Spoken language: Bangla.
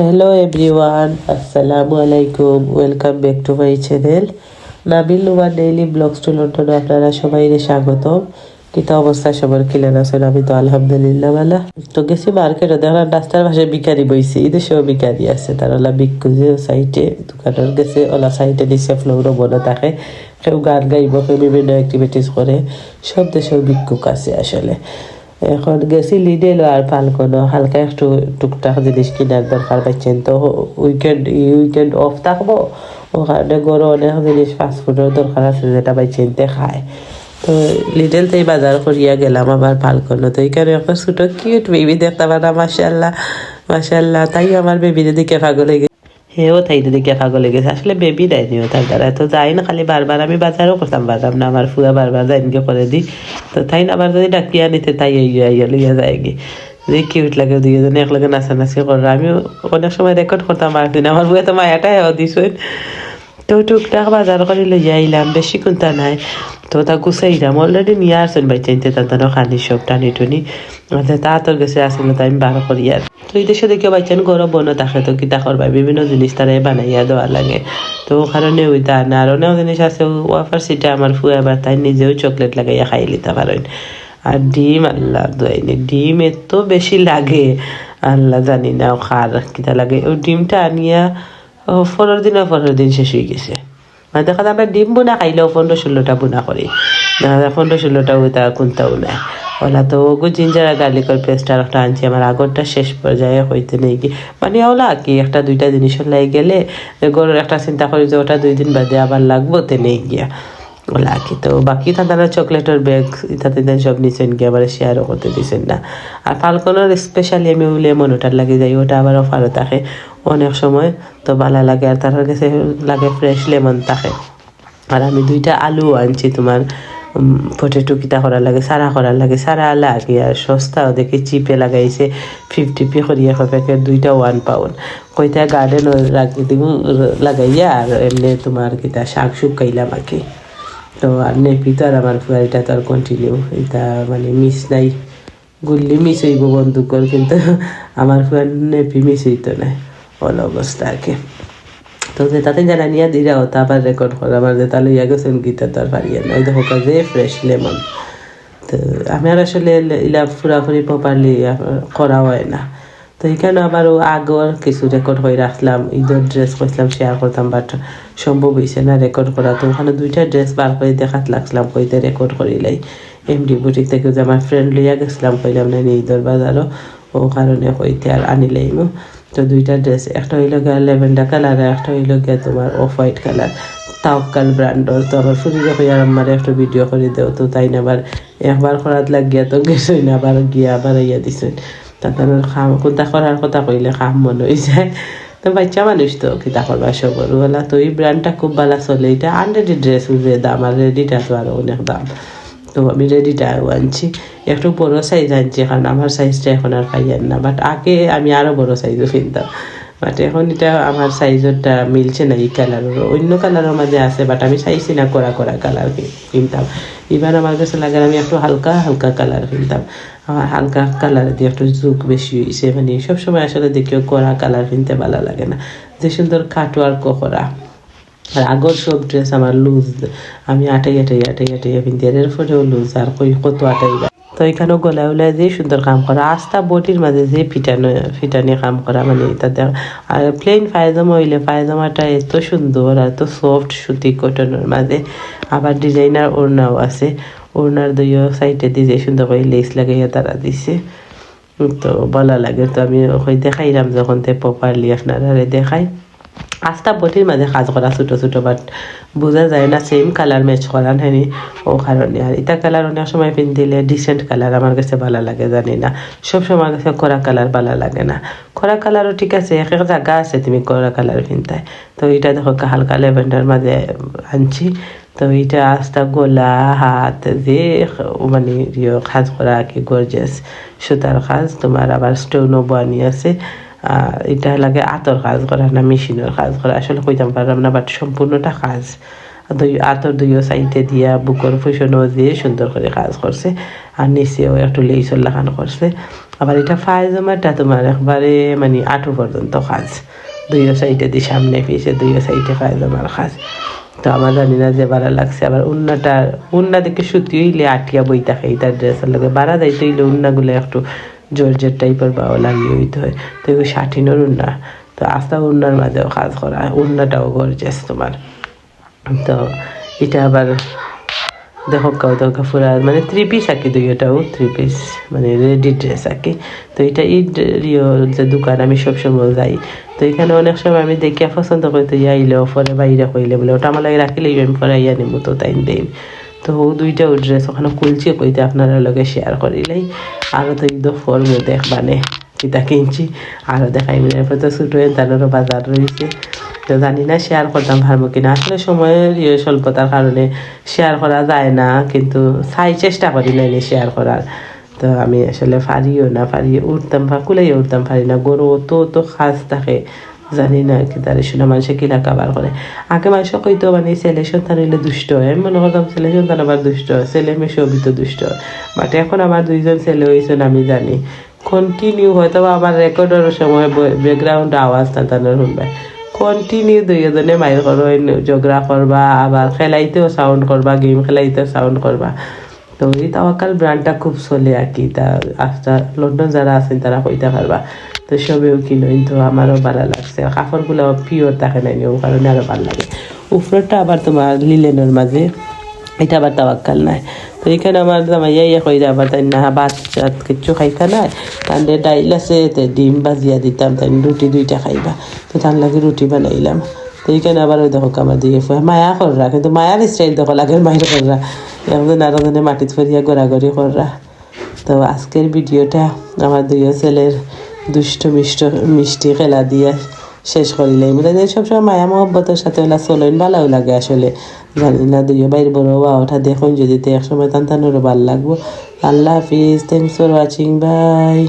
হ্যালো এভরিওয়ান আসসালামু আলাইকুম welcome back to my channel Nabil Numan daily vlogs to লন্ডনে আপনারা সবাই স্বাগত কিন্তু অবস্থা সবার? কিলেন আছেন? আমি তো আলহামদুলিল্লাহ ভালো। তো গেছি মার্কেটে দেখলাম রাস্তার পাশে বিকারি বইছে। এই দেশেও বিকারি আছে। তার ওলা বিক্কু যে সাইটে দোকানের গেছে। ওলা সাইটে নিচে ফ্লোরও বনে থাকে কেউ গান গাইব, কেউ বিভিন্ন অ্যাক্টিভিটিস করে। সব দেশেও বিক্ষুক আছে আসলে। এখন গেছি লিডেল আর ফালকনো হালকা একটু টুকটাক জিনিস কেনার দরকার পাচ্ছেন। তো উইকেন্ড উইকেন্ড অফ থাকব। ওখানে গরু অনেক জিনিস ফাস্টফুডের দরকার আছে যেটা পাচ্ছেন খায়। তো লিডেল তেই বাজার করিয়া গেলাম আবার ফালকনো তো এইখানে একটা ছোটো কিউট বেবি দেখতে পারা মাসাল্লাহ মাসাল্লাহ তাই আমার বেবির দিকে পাগল হয়ে হেও তাই দিকে পাগল হয়ে গেছে। আসলে বেবি দেয়নি তার দ্বারা। তো যাই না, খালি বারবার আমি বাজারও করতাম পারতাম না আমার ফুয়া বারবার যাইনকে করে দিই। তো তাই না, আবার যদি ডাকিয়া নিতে, তাই ইয়া লইয়া যায় গিয়ে যে কিউট লাগে, দুইজনে একলগে নাচানাচি করে। আমিও অনেক সময় রেকর্ড করতাম আর দিন আমার বুয়ে তো মায়াটাই দিছুন। তো টুকটাক বাজার করে লইয়া আইলাম, বেশি কোনটা নাই। তো তা গুছাইলাম অলরেডি নিয়ে আসছেন চাইতে তাদের খানি সব টানি টুনি তা তোর গেছে, আসলে তাই আমি বার করি আর। তো এই দেশে দেখে পাইছেন? গরম বন থাকে তো, কিতা করবা বিভিন্ন জিনিস তারাই বানাইয়া দেওয়া লাগে। তো কারণে ওইটা না আর অনেক জিনিস আছে ওয়াফার সিটা আমার ফুয়া আবার তাই নিজেও চকলেট লাগাইয়া খাই লিতে পারেন আর ডিম আল্লাহ দোয়াইনি ডিম এত বেশি লাগে। আল্লাহ জানি না খার কিতা লাগে। ওই ডিমটা আনিয়া পনেরো দিন পনেরো দিন শেষ হয়ে গেছে। মানে দেখা যায় আমরা ডিম বোনা খাইলেও পনেরো ষোলোটা বোনা করি যায় পনেরো ষোলোটা ওইটা কোনটাও নাই। ওলা তো ওগো জিঞ্জার আর গার্লিকের পেস্ট আর একটা আনছি, আমার আগরটা শেষ পর্যায়ে হইতে নেই কি? মানে ওলা কি, একটা দুইটা জিনিস লাই গেলে গরুর একটা চিন্তা করি যে ওটা দুই দিন বাদে আবার লাগবো তে নেই গিয়া। ওলা কি তো, বাকি তাদের চকলেটের ব্যাগ ইত্যাদি দেন সব নিছেন কি আবার শেয়ারও করতে দিছেন না। আর ফালকনের স্পেশালি আমি উলে মন ওটার লাগে যাই, ওটা আবার অফারও থাকে। অনেক সময় তো ভালো লাগে, আর তার কাছে লাগে ফ্রেশ লেমন থাকে। আর আমি দুইটা আলু আনছি তোমার। পটেটো কিতা করার লাগে, সারা করার লাগে। সারা লাগে আর সস্তাও দেখি চিপে লাগাইছে ফিফটি পি করিয়া প্যাকেট দুইটা ওয়ান পাউন্ড কইতা গার্ডেন রাখি দিব লাগাইয়া আর এমনি তোমার কিতা শাক শুকাইলাম আর কি তো আর নেপি তো আর আমার ফুয়ারিটা তো আর কন্টিনিউ এটা মানে মিস নাই। গুল্লি মিস হইব বন্দুকর কিন্তু আমার ফুয়ার নেপি মিস হইতো না। অল অবস্থা আর কি। তো যে তাতে জানা নিয়ে দিরা হতা আবার রেকর্ড করা। আমার যে তাহলে ইয়া গেছেন গীতা তার পারিয়া না ওই দেখো যে ফ্রেশ লেমন তো আমি আর আসলে ইলা ফুরাফুরি প্রপারলি করা হয় না। তো এখানে আবারও আগর কিছু রেকর্ড হয়ে রাখলাম। ঈদের ড্রেস করছিলাম শেয়ার করতাম বাট সম্ভব হয়েছে না রেকর্ড করা। তো ওখানে দুইটা ড্রেস বার করে দেখাত লাগছিলাম, কইতে রেকর্ড করিলাই এমডি বুটিক থেকে যে আমার ফ্রেন্ড লইয়া গেছিলাম, কইলাম, না ঈদের বাজারও ও কারণে কইতে আর আনিলাইমু তো দুইটা ড্রেস একটা হইল গিয়া লেভেন্ডার কালার আর একটা হইল গিয়া তোমার অফ হোয়াইট কালার তাওকাল ব্র্যান্ডর তো আমার ফুরিরে হইয়া আমার একটা ভিডিও করে দেও, তো তাই না আবার একবার করাত লাগিয়া তো গেছই না আবার গিয়া আবার ইয়া দিছই তাদের খাম কোনটা করার কথা কইলে খাম মনে হয়ে যায় তো বাচ্চা মানুষ তো, কিতা করবা সবর? বলা তো এই ব্র্যান্ডটা খুব ভালো চলে, এটা আনরেডি ড্রেস উঠবে দাম, আর রেডিটা তো আরও অনেক দাম। তো আমি রেডিটাও আনছি। একটু বড় সাইজ আনছি, কারণ আমার সাইজটা এখন আর পাইয়ান না। বাট আগে আমি আরও বড় সাইজও কিনতাম বাট এখন এটা আমার সাইজরটা মিলছে না এই কালারের অন্য কালারের মাঝে আছে বাট আমি চাইছি না করা করা কালার কিনতাম এবার আমার কাছে লাগে আমি একটু হালকা হালকা কালার কিনতাম আমার হালকা কালার দিয়ে একটু যুগ বেশি হয়েছে মানে সবসময় আসলে দেখিও করা কালার কিনতে ভালো লাগে না। যে সুন্দর কাটওয়ার্ক করা। আর আগর সব ড্রেস আমার লুজ আমি আটাই আটাই আটাই আটাই পিনতে এর ফলেও লুজ আর কই কত আটাই তো এখানেও গলা উলাই যে সুন্দর কাম করা, আস্তা বটির মাঝে যে ফিটানো, ফিটানি কাম করা মানে তাতে আর প্লেন পায়জামা হইলে পায়জামাটা এত সুন্দর আর এত সফট সুতি কটনের মাঝে। আবার ডিজাইনার ওড়নাও আছে। ওড়নার দুইও সাইডে দিয়ে যে সুন্দর করে লেস লাগাইয়া তারা দিছে। তো বলা লাগে, তো আমি ওই দেখাইলাম যখন তে প্রপারলি আপনারা দেখাই আস্তা বটির মাঝে কাজ করা ছোটো ছোটো বাট বোঝা যায় না সেম কালার ম্যাচ করান হয়নি ও কারণে আর এটা কালার অনেক সময় পিন্ধিলে ডিসেন্ট কালার আমার কাছে ভালো লাগে, জানি না। সব সময় কাছে করা কালার ভালো লাগে না। করা কালারও ঠিক আছে, এক এক জায়গা আছে তুমি করা কালার পিন্তায় তো এটা দেখো হালকা লেভেন্ডার মাঝে আনছি। তো এটা আস্তা গোলা, হাত যে মানে খাজ করা কি গর্জেস সুতার খাজ তোমার আবার স্টোনও বানিয়ে আছে। এটা লাগে আতর কাজ করা, না মেশিনের কাজ করা। আসলে কইতাম পারলাম না বাট সম্পূর্ণটা কাজ। দুই, আতর দুইও সাইডে দিয়া বুকর ফুসনও দিয়ে সুন্দর করে কাজ করছে। আর নিচেও একটু লেইসর লাগানো করছে। আবার এটা ফায়জামাটা তোমার একবারে মানে আঁটু পর্যন্ত খাজ দুইও সাইডে দিয়ে সামনে পিছে দুইও সাইডে ফায়জামার কাজ। তো আমার জানি না যে বাড়া লাগছে। আবার উন্নাটা, উন্না দেখে সুতি হইলে আটিয়া বই থাকে এইটার ড্রেসের লগে। বাড়া যাইতে হইলে উন্নাগুলো একটু জর্জের টাইপের বাও লাগিয়ে হইতে হয়। তো ওই ষাঠিনোর উন্না। তো আস্তা উন্নার মাঝেও কাজ করা। উন্নাটাও গর্জেস তোমার। তো এটা আবার দেখো কাউ তো পুরা মানে থ্রি পিস আঁকি দুইটাও থ্রি পিস মানে রেডি ড্রেস আঁকি। তো এটা এই রিও যে দোকান, আমি সবসময় যাই। তো এখানে অনেক সময় আমি দেখিয়া পছন্দ করি তো ইয়া আইলেও পরে বাইরে কইলে বলে, ওটা আমার লাগে রাখিলে আমি পরে আইয়া নিমু তো তাই দিন তো ও দুইটাও ড্রেস ওখানে কুলছি কইতে আপনারা লগে শেয়ার করিলেই আরও তো ঈদ ফর্মে দেখবানে কিতা কিনছি। আরও দেখাই মিলে এরপর তো ছোটো তাদেরও বাজার রয়েছে। তো জানি না শেয়ার করতাম পারব কিনা। আসলে সময়ের ইয়ে স্বল্পতার কারণে শেয়ার করা যায় না, কিন্তু চাই চেষ্টা করি নাইনি শেয়ার করার। তো আমি আসলে পারিও না পারি উঠতাম পা কুলাই উঠতাম, পারি না। গরু তো তো খাস থাকে। জানি না, কি তার শুনে মানুষে কিলা কাবার করে। আগে মানুষ কইতো মানে ছেলে সন্তান হইলে দুষ্ট। হয় আমি মনে করতাম ছেলে সন্তান আবার দুষ্ট, ছেলে মেয়ে সবই তো দুষ্ট। বাট এখন আমার দুইজন ছেলে হয়েছেন আমি জানি। কন্টিনিউ হয়তো আমার রেকর্ডের সময় ব্যাকগ্রাউন্ড আওয়াজ না তাদের শুনবে কন্টিনিউ দুইজনে মাইর করো ঝগড়া করবা, আবার খেলাইতেও সাউন্ড করবা গেম খেলাইতেও সাউন্ড করবা। তো এই তাওয়াকাল ব্র্যান্ডটা খুব চলে আর কি। তা আস্তা লন্ডন যারা আছেন তারা কইতে পারবা। তো সবেও কিনো, কিন্তু আমারও ভালো লাগছে। কাপড়গুলো পিওর থাকে নাই ও কারণে আরও ভালো লাগে। উপরটা আবার তোমার লিলেনের মাঝে। এটা আবার তাওয়াক্কাল নাই। তো এখানে আমার জামাইয়া ইয়ে কই আবার তাই না ভাত চাত কিচ্ছু খাইতা নাই। তান্ডে ডাইল আছে ডিম ভাজিয়া দিতাম, তাই রুটি দুইটা খাইবা। তো তার লাগে রুটি বানাইলাম। তো এইখানে আবার ওই দেখো আমার দিয়ে, মায়া কররা, কিন্তু মায়ার স্টাইল দেখো লাগে মায়ের কররা। এখন আরও জনে মাটিত ফেরিয়া গড়াগড়ি করা তো আজকের ভিডিওটা আমার দুই ছেলের দুষ্ট মিষ্ট মিষ্টি খেলা দিয়ে শেষ করিলে মানে সবসময় মায়া মহব্বতের সাথে ওলা চলেন ভালো লাগে আসলে। জানি না দুইও বাইর বড় বা ওঠা দেখুন যদি একসময় তান তানোর ভালো লাগবো। আল্লাহ হাফিজ থ্যাংকস ফর ওয়াচিং বাই